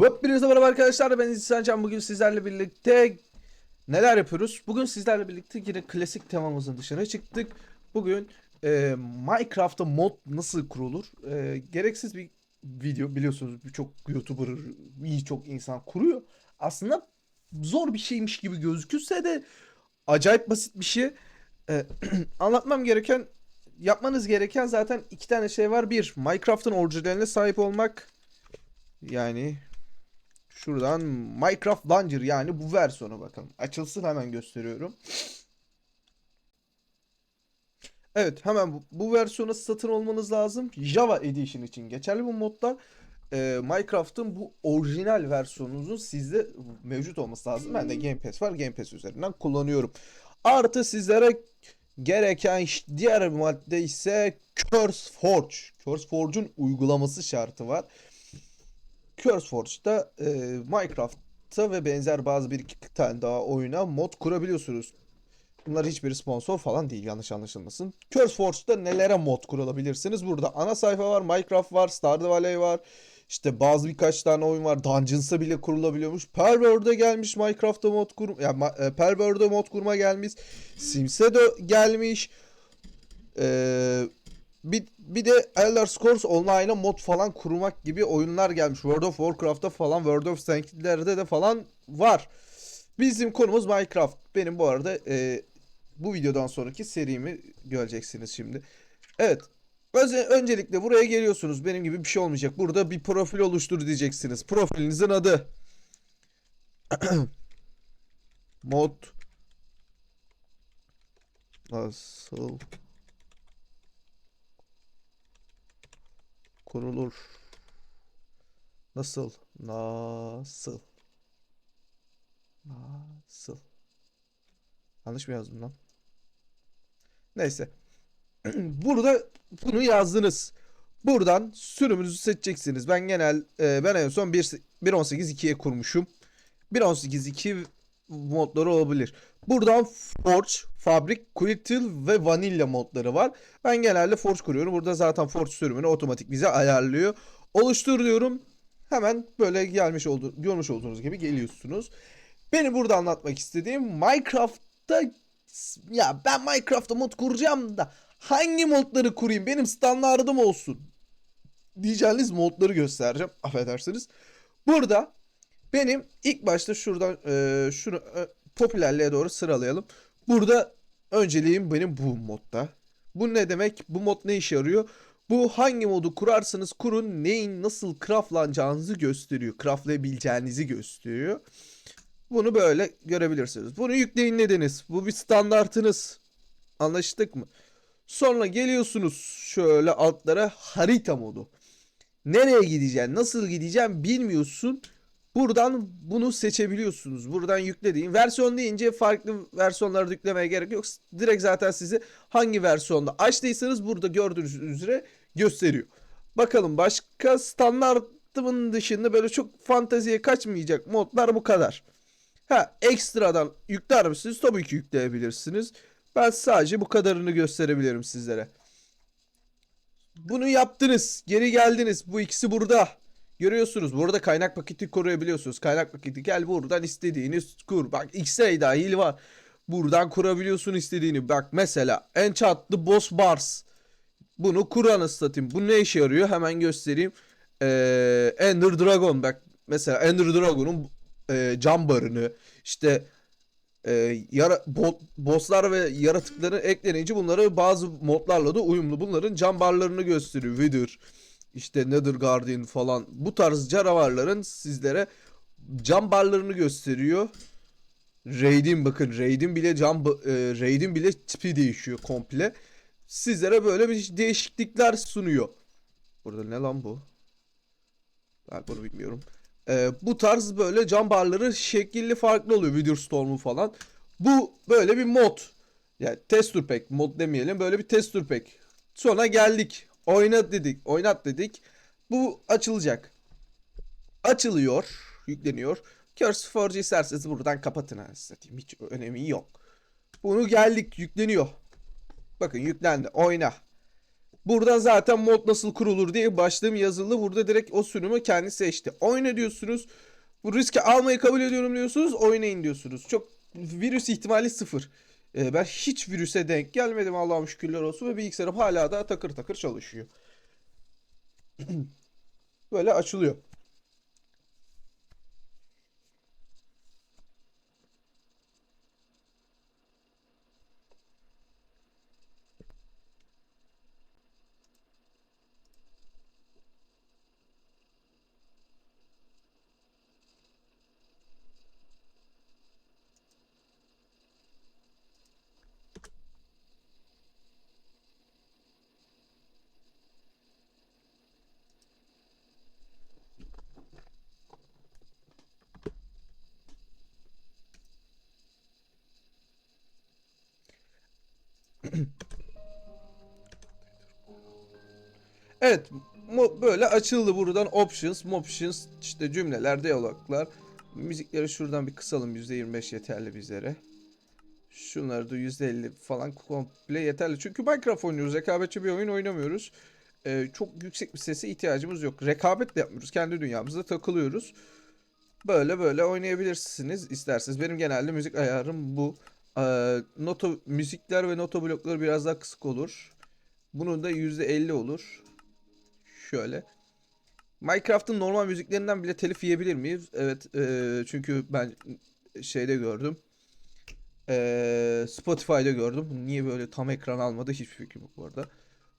Hepinize merhaba arkadaşlar ben İhsan Can bugün sizlerle birlikte neler yapıyoruz? Bugün sizlerle birlikte yine klasik temamızın dışına çıktık. Bugün e, Minecraft'ta mod nasıl kurulur? E, gereksiz bir video biliyorsunuz birçok YouTuber, birçok insan kuruyor. Aslında zor bir şeymiş gibi gözükürse de acayip basit bir şey. E, anlatmam gereken, yapmanız gereken zaten iki tane şey var. Bir, Minecraft'ın orijinaline sahip olmak. Yani Şuradan Minecraft Launcher yani bu versiyona bakalım. Açılsın hemen gösteriyorum. Evet hemen bu, bu versiyonu satın olmanız lazım. Java Edition için geçerli bu modlar. Ee, Minecraft'ın bu orijinal versiyonunuzun sizde mevcut olması lazım. Ben de Game Pass var. Game Pass üzerinden kullanıyorum. Artı sizlere gereken diğer madde ise CurseForge. CurseForge'un uygulaması şartı var. CurseForge'da e, Minecraft'ta ve benzer bazı bir iki tane daha oyuna mod kurabiliyorsunuz. Bunlar hiçbir sponsor falan değil yanlış anlaşılmasın. CurseForge'da nelere mod kurulabilirsiniz? Burada ana sayfa var, Minecraft var, Stardew Valley var. İşte bazı birkaç tane oyun var. Dungeons'a bile kurulabiliyormuş. Perver'de gelmiş Minecraft'ta mod kur ya yani, e, Perver'de mod kurma gelmiş. Sims'e de gelmiş. Eee bir, bir de Elder Scrolls Online'a mod falan kurmak gibi oyunlar gelmiş. World of Warcraft'ta falan, World of Tanks'lerde de falan var. Bizim konumuz Minecraft. Benim bu arada e, bu videodan sonraki serimi göreceksiniz şimdi. Evet. Önce, öncelikle buraya geliyorsunuz. Benim gibi bir şey olmayacak. Burada bir profil oluştur diyeceksiniz. Profilinizin adı. mod nasıl kurulur. Nasıl? Nasıl? Nasıl? Yanlış mı yazdım lan? Neyse. Burada bunu yazdınız. Buradan sürümünüzü seçeceksiniz. Ben genel e, ben en son 1.18.2'ye kurmuşum. 1.18.2 modları olabilir. Buradan Forge, Fabric, Quiltil ve Vanilla modları var. Ben genelde Forge kuruyorum. Burada zaten Forge sürümünü otomatik bize ayarlıyor. Oluştur diyorum. Hemen böyle gelmiş oldu, görmüş olduğunuz gibi geliyorsunuz. Beni burada anlatmak istediğim Minecraft'ta ya ben Minecraft'ta mod kuracağım da hangi modları kurayım benim standardım olsun diyeceğiniz modları göstereceğim. Affedersiniz. Burada benim ilk başta şuradan e, şunu popülerliğe doğru sıralayalım. Burada önceliğim benim bu modda. Bu ne demek? Bu mod ne işe yarıyor? Bu hangi modu kurarsanız kurun neyin nasıl craftlanacağınızı gösteriyor. Craftlayabileceğinizi gösteriyor. Bunu böyle görebilirsiniz. Bunu yükleyin dediniz. Bu bir standartınız. Anlaştık mı? Sonra geliyorsunuz şöyle altlara harita modu. Nereye gideceğim, nasıl gideceğim bilmiyorsun. Buradan bunu seçebiliyorsunuz. Buradan yüklediğin versiyon deyince farklı versiyonları yüklemeye gerek yok. Direkt zaten sizi hangi versiyonda açtıysanız burada gördüğünüz üzere gösteriyor. Bakalım başka standartımın dışında böyle çok fanteziye kaçmayacak modlar bu kadar. Ha ekstradan yükler misiniz? Tabii ki yükleyebilirsiniz. Ben sadece bu kadarını gösterebilirim sizlere. Bunu yaptınız. Geri geldiniz. Bu ikisi burada. Görüyorsunuz burada kaynak paketi koruyabiliyorsunuz. Kaynak paketi gel buradan istediğiniz kur. Bak X-ray dahil var. Buradan kurabiliyorsun istediğini. Bak mesela Enchantlı Boss Bars. Bunu kur satayım. Bu ne işe yarıyor? Hemen göstereyim. Ee, Ender Dragon bak. Mesela Ender Dragon'un e, cam barını işte e, yara, bo, bosslar ve yaratıkları eklenince bunları bazı modlarla da uyumlu. Bunların cam barlarını gösteriyor. Wither işte Nether Guardian falan bu tarz canavarların sizlere cam barlarını gösteriyor. Raid'in bakın Raid'in bile cam e, Raid'in bile tipi değişiyor komple. Sizlere böyle bir değişiklikler sunuyor. Burada ne lan bu? Ben bunu bilmiyorum. E, bu tarz böyle cam barları şekilli farklı oluyor. Wither Storm'u falan. Bu böyle bir mod. Yani texture pack mod demeyelim. Böyle bir texture pack. Sonra geldik Oynat dedik. Oynat dedik. Bu açılacak. Açılıyor. Yükleniyor. Curse Forge isterseniz buradan kapatın satayım. Hiç önemi yok. Bunu geldik yükleniyor. Bakın yüklendi. Oyna. Buradan zaten mod nasıl kurulur diye başlığım yazılı. Burada direkt o sürümü kendi seçti. Oyna diyorsunuz. Bu riski almayı kabul ediyorum diyorsunuz. Oynayın diyorsunuz. Çok virüs ihtimali sıfır. Ee, ben hiç virüse denk gelmedim Allah'ım şükürler olsun ve bilgisayarım hala da takır takır çalışıyor. Böyle açılıyor. Evet böyle açıldı buradan options, options işte cümleler, diyaloglar. Müzikleri şuradan bir kısalım %25 yeterli bizlere. Şunları da %50 falan komple yeterli. Çünkü Minecraft oynuyoruz. Rekabetçi bir oyun oynamıyoruz. Ee, çok yüksek bir sese ihtiyacımız yok. Rekabet de yapmıyoruz. Kendi dünyamızda takılıyoruz. Böyle böyle oynayabilirsiniz isterseniz. Benim genelde müzik ayarım bu. Ee, nota müzikler ve nota blokları biraz daha kısık olur. Bunun da %50 olur. Şöyle. Minecraft'ın normal müziklerinden bile telif yiyebilir miyiz? Evet. eee, çünkü ben şeyde gördüm. Eee, Spotify'da gördüm. Niye böyle tam ekran almadı hiçbir fikrim yok bu arada.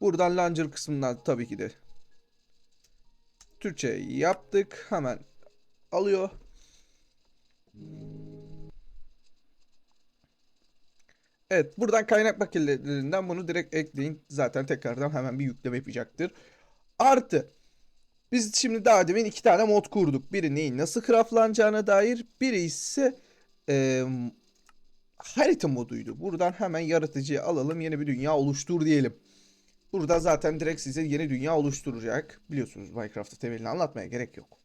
Buradan Launcher kısmından tabii ki de Türkçe yaptık. Hemen alıyor. Evet, buradan kaynak paketinden bunu direkt ekleyin. Zaten tekrardan hemen bir yükleme yapacaktır. Artı biz şimdi daha demin iki tane mod kurduk. Biri neyin nasıl craftlanacağına dair, biri ise e, harita moduydu. Buradan hemen yaratıcıya alalım, yeni bir dünya oluştur diyelim. Burada zaten direkt size yeni dünya oluşturacak. Biliyorsunuz Minecraft'ta temelini anlatmaya gerek yok.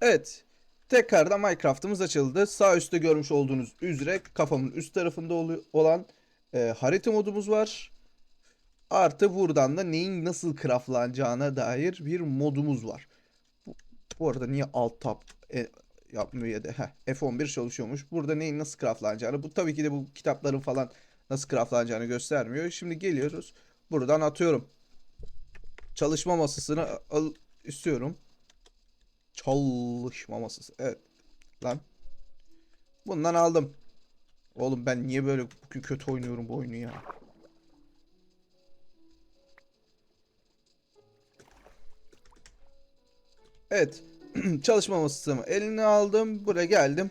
Evet. Tekrardan Minecraft'ımız açıldı. Sağ üstte görmüş olduğunuz üzere kafamın üst tarafında olan e, harita modumuz var. Artı buradan da neyin nasıl craftlanacağına dair bir modumuz var. Bu, bu arada niye alt tab e, yapmıyor ya da heh, F11 çalışıyormuş. Burada neyin nasıl craftlanacağını bu tabii ki de bu kitapların falan nasıl craftlanacağını göstermiyor. Şimdi geliyoruz. Buradan atıyorum. Çalışma masasını al istiyorum. Çalışma masası. Evet. Lan. Bundan aldım. Oğlum ben niye böyle bugün kötü oynuyorum bu oyunu ya? Evet. çalışma masasımı eline aldım. Buraya geldim.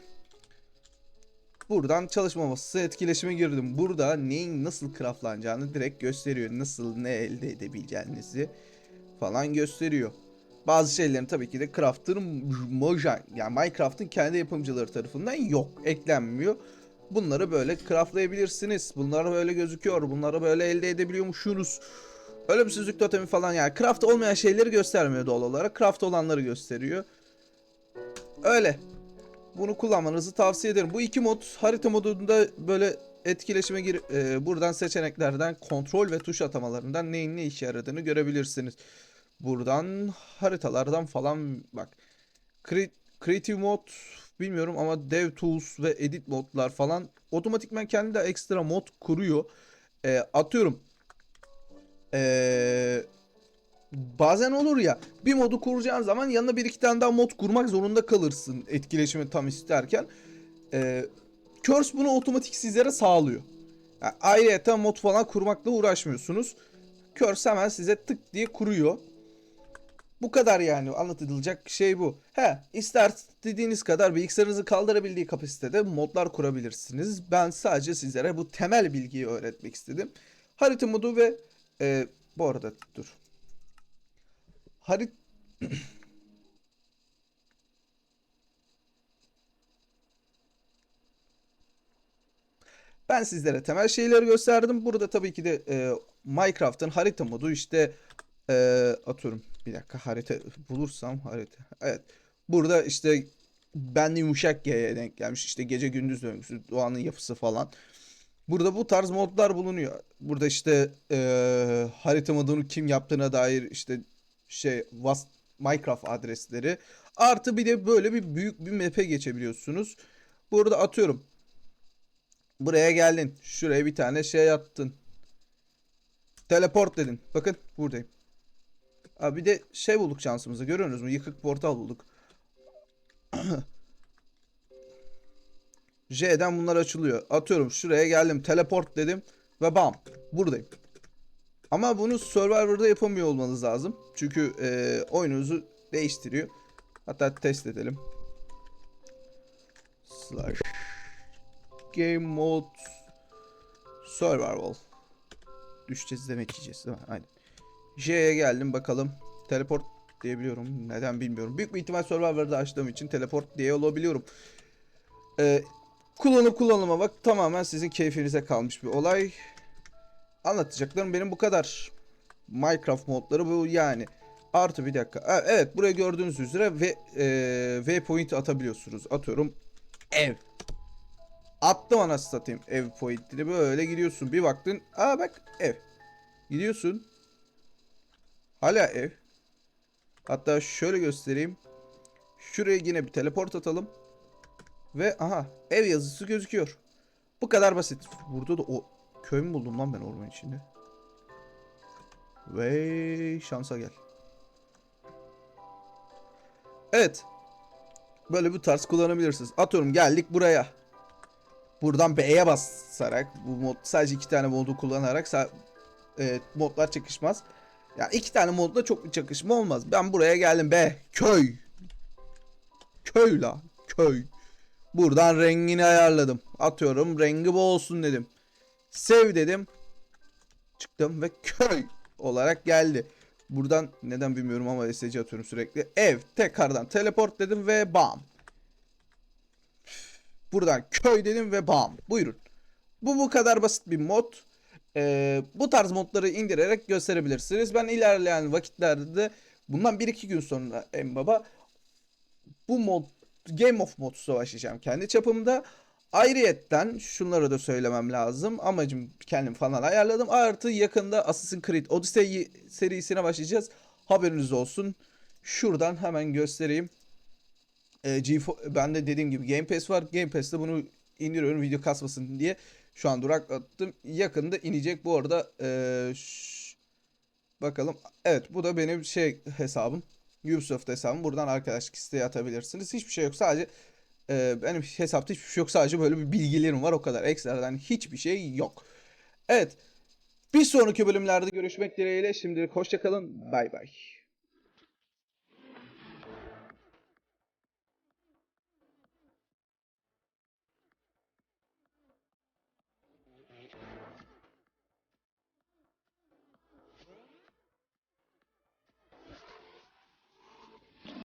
Buradan çalışma masası etkileşime girdim. Burada neyin nasıl craftlanacağını direkt gösteriyor. Nasıl ne elde edebileceğinizi falan gösteriyor. Bazı şeylerin tabii ki de Craft'ın Mojang yani Minecraft'ın kendi yapımcıları tarafından yok, eklenmiyor. Bunları böyle craftlayabilirsiniz. Bunlar böyle gözüküyor. Bunları böyle elde edebiliyormuşsunuz. Ölümsüzlük totemi falan yani craft olmayan şeyleri göstermiyor doğal olarak. Craft olanları gösteriyor. Öyle. Bunu kullanmanızı tavsiye ederim. Bu iki mod harita modunda böyle etkileşime gir e, buradan seçeneklerden kontrol ve tuş atamalarından neyin ne işe yaradığını görebilirsiniz. Buradan haritalardan falan bak. Cre- Creative mod bilmiyorum ama Dev Tools ve Edit modlar falan otomatikman kendi de ekstra mod kuruyor. Ee, atıyorum. Ee, bazen olur ya bir modu kuracağın zaman yanına bir iki tane daha mod kurmak zorunda kalırsın etkileşimi tam isterken. Ee, Curse bunu otomatik sizlere sağlıyor. Yani ayrıca mod falan kurmakla uğraşmıyorsunuz. Curse hemen size tık diye kuruyor. Bu kadar yani anlatılacak şey bu. He ister dediğiniz kadar bilgisayarınızı kaldırabildiği kapasitede modlar kurabilirsiniz. Ben sadece sizlere bu temel bilgiyi öğretmek istedim. Harita modu ve e, bu arada dur. Harit Ben sizlere temel şeyleri gösterdim. Burada tabii ki de e, Minecraft'ın harita modu işte e, atıyorum bir dakika harita bulursam harita. Evet. Burada işte ben yumuşak G'ye denk gelmiş. İşte gece gündüz döngüsü, doğanın yapısı falan. Burada bu tarz modlar bulunuyor. Burada işte e, harita modunu kim yaptığına dair işte şey was Minecraft adresleri. Artı bir de böyle bir büyük bir map'e geçebiliyorsunuz. Burada atıyorum. Buraya geldin. Şuraya bir tane şey attın. Teleport dedin. Bakın buradayım. Abi bir de şey bulduk şansımıza. Görüyorsunuz mu? Yıkık portal bulduk. J'den bunlar açılıyor. Atıyorum şuraya geldim. Teleport dedim. Ve bam. Buradayım. Ama bunu Survivor'da yapamıyor olmanız lazım. Çünkü e, oyununuzu değiştiriyor. Hatta test edelim. Slash Game Mode Survival. Düşeceğiz demek yiyeceğiz değil mi? Aynen. J'ye geldim bakalım. Teleport diyebiliyorum. Neden bilmiyorum. Büyük bir ihtimal Survivor'da açtığım için teleport diye olabiliyorum. Ee, kullanıp kullanıma bak tamamen sizin keyfinize kalmış bir olay. Anlatacaklarım benim bu kadar. Minecraft modları bu yani. Artı bir dakika. Evet buraya gördüğünüz üzere ve e, waypoint atabiliyorsunuz. Atıyorum ev. Attım anasını satayım ev pointini böyle gidiyorsun. Bir baktın aa bak ev. Gidiyorsun. Hala ev. Hatta şöyle göstereyim. Şuraya yine bir teleport atalım. Ve aha ev yazısı gözüküyor. Bu kadar basit. Burada da o köy mü buldum lan ben orman içinde? Ve şansa gel. Evet. Böyle bir tarz kullanabilirsiniz. Atıyorum geldik buraya. Buradan B'ye basarak bu mod sadece iki tane modu kullanarak e, modlar çakışmaz. Ya iki tane modda çok bir çakışma olmaz. Ben buraya geldim B köy. Köy la köy. Buradan rengini ayarladım. Atıyorum rengi bu olsun dedim. Sev dedim. Çıktım ve köy olarak geldi. Buradan neden bilmiyorum ama SC atıyorum sürekli. Ev tekrardan teleport dedim ve bam. Buradan köy dedim ve bam. Buyurun. Bu bu kadar basit bir mod. Ee, bu tarz modları indirerek gösterebilirsiniz. Ben ilerleyen vakitlerde de bundan 1-2 gün sonra en baba bu mod Game of Mods'a başlayacağım kendi çapımda. Ayrıyetten şunları da söylemem lazım. Amacım kendim falan ayarladım. Artı yakında Assassin's Creed Odyssey serisine başlayacağız. Haberiniz olsun. Şuradan hemen göstereyim. Ee, G4 bende dediğim gibi Game Pass var. Game Pass'te bunu indiriyorum video kasmasın diye. Şu an durak attım. Yakında inecek bu arada. Ee, bakalım. Evet bu da benim şey hesabım. Ubisoft hesabım. Buradan arkadaşlık isteği atabilirsiniz. Hiçbir şey yok. Sadece e, benim hesapta hiçbir şey yok. Sadece böyle bir bilgilerim var. O kadar. Ekstradan hiçbir şey yok. Evet. Bir sonraki bölümlerde görüşmek dileğiyle. Şimdilik hoşçakalın. Bay bay.